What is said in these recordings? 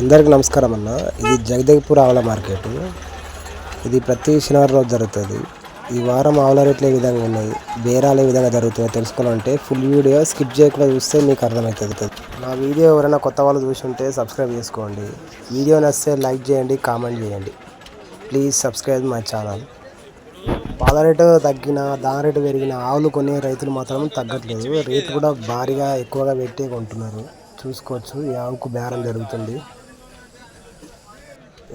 అందరికి నమస్కారం అన్న. ఇది జగదేవ్పూర్ ఆవుల మార్కెట్. ఇది ప్రతి శనివారం రోజు జరుగుతుంది. ఈ వారం ఆవుల రేట్లు ఏ విధంగా ఉన్నాయి? బేరాలు ఏ విధంగా జరుగుతున్నాయి తెలుసుకోవాలంటే ఫుల్ వీడియో స్కిప్ చేయకుండా చూస్తే మీకు అర్థమవుతుంది. నా వీడియో ఎవరైనా కొత్త వాళ్ళు చూసి ఉంటే సబ్స్క్రైబ్ చేసుకోండి. వీడియో నచ్చితే లైక్ చేయండి కామెంట్ చేయండి. Please subscribe my channel. పాల రేటు తగ్గిన దాని రేటు పెరిగిన ఆవులు కొనే రైతులు మాత్రం తగ్గట్లేదు. రేటు కూడా భారీగా ఎక్కువగా పెట్టే కొంటున్నారు. చూసుకోవచ్చు ఈ ఆవుకు బేరం జరుగుతుంది.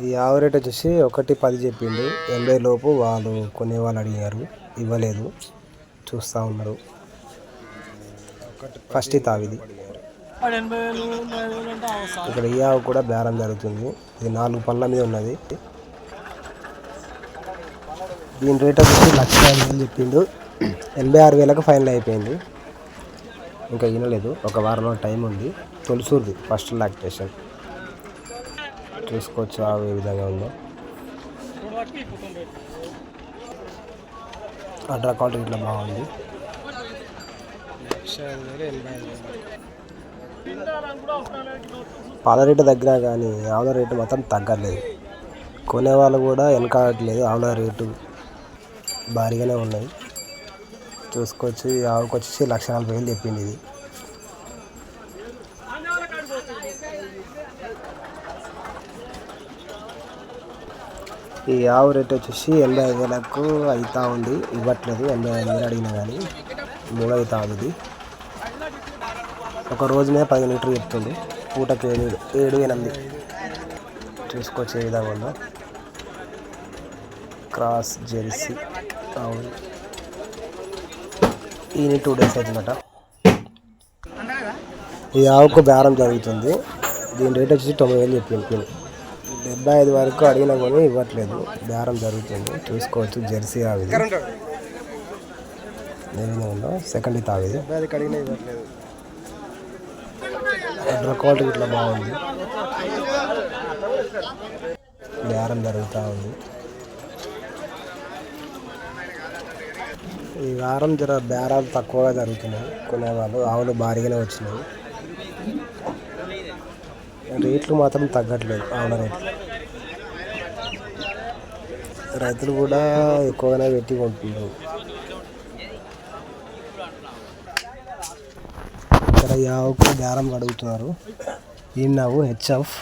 ఈ ఆవు రేట్ వచ్చేసి ఒకటి పది చెప్పిండు. ఎనభై లోపు వాళ్ళు కొనే వాళ్ళు అడిగారు. ఇవ్వలేదు. చూస్తూ ఉన్నారు. ఫస్ట్ తావిది. ఇక్కడ ఈ ఆవు కూడా బేరం జరుగుతుంది. ఇది నాలుగు పళ్ళ మీద ఉన్నది. దీని రేట్ వచ్చి లక్ష చెప్పిండు. ఎనభై ఆరు వేలకు ఫైనల్ అయిపోయింది. ఇంకా వినలేదు. ఒక వారంలో టైం ఉంది. తొలిసూరుది. ఫస్ట్ లాక్టేషన్ చూసుకోవచ్చు ఆవు ఏ విధంగా ఉందో. అడ్రా క్వాలిటీ ఇట్లా బాగుంది. పాల రేటు దగ్గర కానీ ఆవుల రేటు మాత్రం తగ్గలేదు కొనేవాళ్ళు కూడా వెనకాడట్లేదు ఆవుల రేటు. భారీగానే ఉన్నాయి. చూసుకోవచ్చు ఆవుకు వచ్చేసి లక్ష నలభై వేలు చెప్పింది ఇది. ఈ ఆవు రేట్ వచ్చేసి ఎనభై ఐదు వేలకు అవుతా ఉంది. ఇవ్వట్లేదు. ఎనభై ఐదు వేలు అడిగినా కానీ మూడు అవుతా ఉంది. ఒక రోజు మీద పది లీటర్లు చెప్తుంది పూటకి ఏడు ఏడు ఎనిమిది. చూసుకోవచ్చు ఏ విధంగా ఉందో. క్రాస్ జెర్సీ అవును ఈయన టూ డేస్ అవుతుందట. ఈ ఆవుకు బేరం జరుగుతుంది. దీని రేట్ వచ్చేసి తొంభై వేలు చెప్పింది డెబ్బై ఐదు వరకు అడిగినా కానీ ఇవ్వట్లేదు. బేరం జరుగుతుంది. చూసుకోవచ్చు. జెర్సీ ఆవిది ఉందో? సెకండ్ ఇది ఆవిది అడ్ర క్వాలిటీ ఇట్లా బాగుంది. బేరం జరుగుతూ ఉంది. ఈ వారం జర బేరాలు తక్కువగా జరుగుతున్నాయి. కొనేవాళ్ళు ఆవులు భారీగానే వచ్చినాయి. రేట్లు మాత్రం తగ్గట్లేదు. ఆవుల రేట్లు. రైతులు కూడా ఎక్కువగానే పెట్టి కొంటున్నారు. ఇక్కడ యావకు బేరం అడుగుతున్నారు ఈ నావు హెచ్ఎఫ్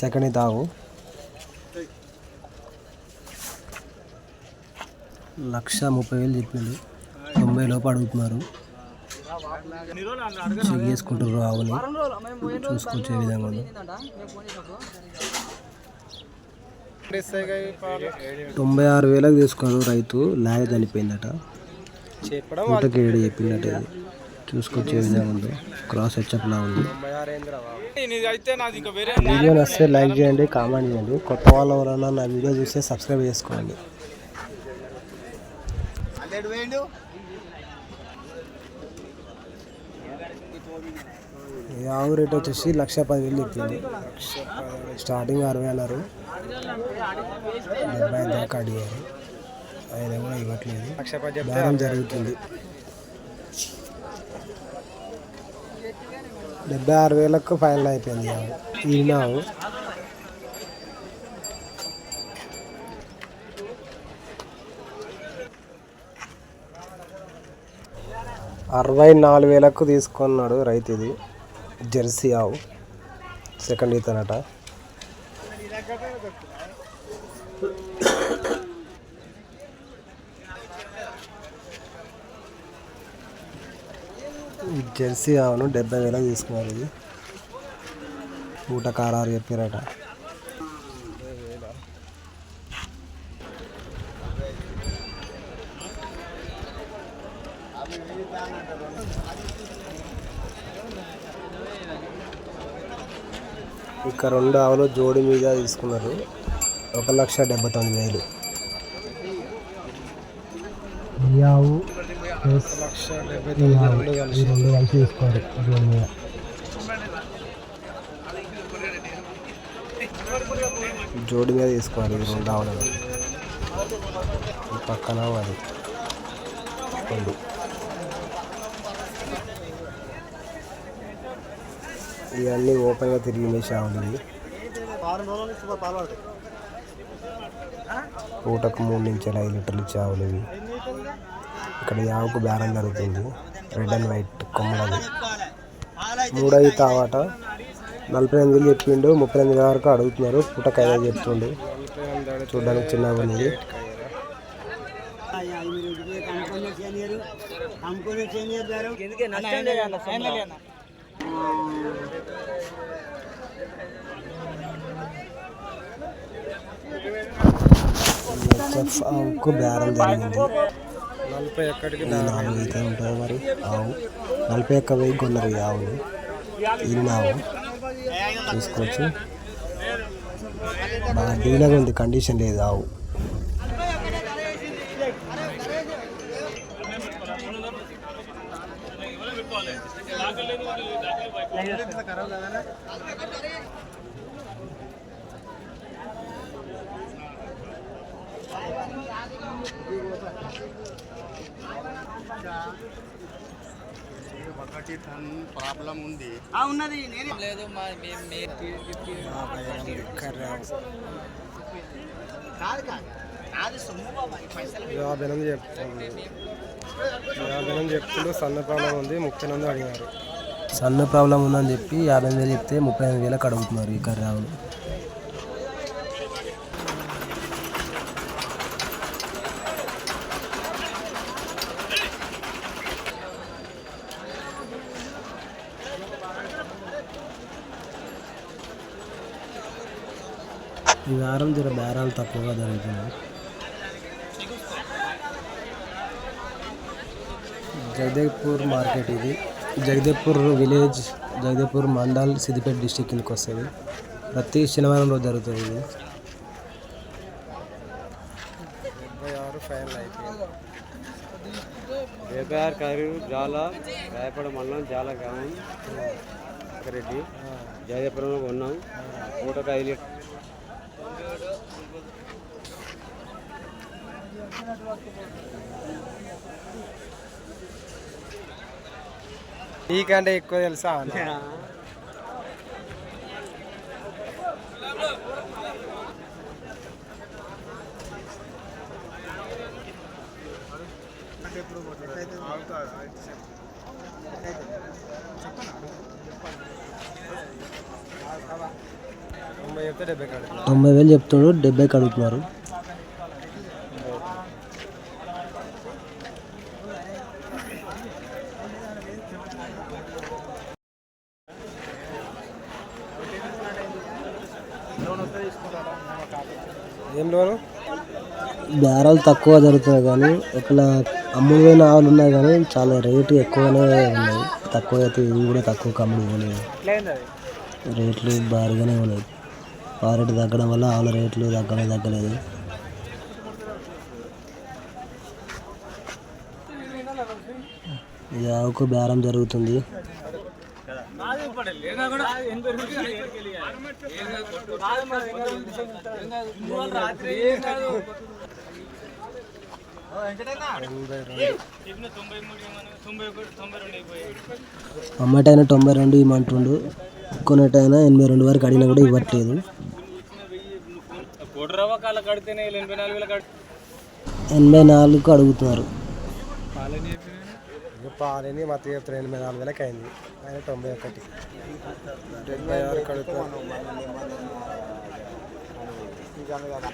సెకండ్ తావు లక్ష ముప్పై వేలు చెప్పిండు తొంభై లోపు అడుగుతున్నారు. చెక్ చేసుకుంటారు ఆవుని. చూసుకొచ్చే విధంగా తొంభై ఆరు వేలకు తీసుకున్నారు రైతు. లాగ చనిపోయిందట. పూటకి ఏడు చెప్పిందట ఇది? చూసుకొచ్చే విధంగా ఉంది క్రాస్ హెచ్ఎప్ లా ఉంది. వీడియో నచ్చితే లైక్ చేయండి కామెంట్ చేయండి. కొత్త వాళ్ళు ఎవరైనా నా వీడియో చూస్తే సబ్స్క్రైబ్ చేసుకోండి. ఆవు రేట్ వచ్చేసి లక్ష పదివేలు చెప్పింది. స్టార్టింగ్ అరవై అన్నారు. డెబ్బై దాకా అడిగారు ఆయన కూడా ఇవ్వట్లేదు బేరం జరుగుతుంది. డెబ్బై ఆరు వేలకు ఫైనల్ అయిపోయింది ఈనావు. అరవై నాలుగు వేలకు తీసుకున్నాడు రైతు ఇది జెర్సీ ఆవు. సెకండ్ ఇతనట జెర్సీ ఆవును డెబ్బై వేలకు తీసుకున్నారు ఇది పూట కారారు చెప్పారట. ఇక రెండు ఆవులు జోడి మీద తీసుకున్నారు. ఒక లక్ష డెబ్బై తొమ్మిది వేలు. ఈ ఆవు ఈ ఆవు ఈ రెండు కలిసి తీసుకోవాలి జోడి మీద. జోడి మీద తీసుకోవాలి ఈ రెండు ఆవులను. పక్కన అది రెండు. ఇవన్నీ ఓపెన్గా తిరిగి మేసే ఆవులు ఇవి పూటకు మూడు నుంచి ఐదు లీటర్లు చావులు ఇవి. ఇక్కడ యావుకు బేరం జరుగుతుంది. రెడ్ అండ్ వైట్ కొమ్మలది మూడై తావాట. నలభై ఎనిమిది చెప్పిండు ముప్పై ఎనిమిది వరకు అడుగుతున్నారు. పూటకు ఐదు చెప్తుండు. చూడడానికి చిన్నగా ఉంది హెచ్ఎఫ్ ఆవుకు బేరం జరిగింది. నలభై ఒక్కటికి ఈ నాలుగు అయితే ఉంటుంది మరి. ఆవు. నలభై ఒక్క వెయ్యి కొన్నారు ఈ ఆవులు ఆవు. తీసుకోవచ్చు బాగా డీలగా ఉంది కండిషన్ లేదు ఆవు. ఒకటి టన్ ప్రాబ్లం ఉంది లేదు మా మేము యాభై ఎనిమిది చెప్తుంది యాభై ఎనిమిది చెప్తుండు సన్న ప్రాబ్లం ఉంది ముప్పై ఎనిమిది అడిగినారు. సన్న ప్రాబ్లం ఉందని చెప్పి యాభై ఎనిమిది వేలు చెప్తే ముప్పై ఎనిమిది వేలకు అడుగుతున్నారు ఈ కర్రీ ఈ వారం జర బేరాలు తక్కువగా జరుగుతున్నాయి. జగదేవ్పూర్ మార్కెట్ ఇది. జగదేవ్పూర్ విలేజ్ జగదేవ్పూర్ మండల్ సిద్దిపేట డిస్టిక్ కిందకి వస్తుంది. ప్రతి శనివారం రోజు జరుగుతుంది ఇది. డెబ్బై ఆరు జాల రాయపడ మండలం జాల గ్రామం రెడ్డి జయపురంలో ఉన్నాం. నూట ఐదు లీటర్. నీకంటే ఎక్కువ తెలుసా తొంభై వేలు చెప్తాడు డెబ్బైకి అడుగుతున్నారు. ఏం లోను? బేరాలు తక్కువ జరుగుతున్నాయి కానీ ఇక్కడ అమ్ముడుపోయిన ఆవులు ఉన్నాయి కానీ చాలా రేటు ఎక్కువనే ఉన్నాయి. తక్కువ అయితే ఇవి కూడా తక్కువ కమ్ముడు ఇవ్వలేదు రేట్లు భారీగానే ఉన్నాయి. ఆ రేటు తగ్గడం వల్ల ఆవుల రేట్లు తగ్గనే తగ్గలేదు. ఈ ఆవుకు బేరం జరుగుతుంది. అమ్మటైనా తొంభై రెండు ఇవ్వమంటుండు. కొన్నటైనా ఎనభై రెండు వరకు అడిగినా కూడా ఇవ్వట్లేదు. ఎనభై నాలుగు అడుగుతున్నారు. పాలని మత చెప్తారు ఎనభై నాలుగు వేలకు అయింది. ఆయన తొంభై ఒకటి. డెబ్బై ఆరు కడుగుతున్నారు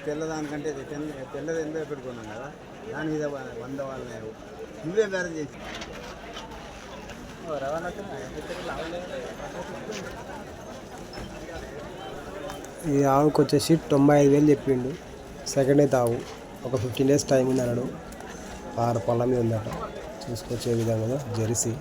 తెల్లదానికంటే తెల్ల- తెల్లది ఎనభై పెట్టుకున్నాం కదా దాని మీద వంద వాళ్ళ నువ్వే బేరం చేసి. ఈ ఆవుకి వచ్చేసి తొంభై ఐదు వేలు చెప్పిండు. సెకండ్ అయితే ఆవు ఒక ఫిఫ్టీన్ డేస్ టైం ఉంది అన్నాడు ఆరు పళ్ళ మీద ఉందట. తీసుకొచ్చే విధంగా జెర్సీ.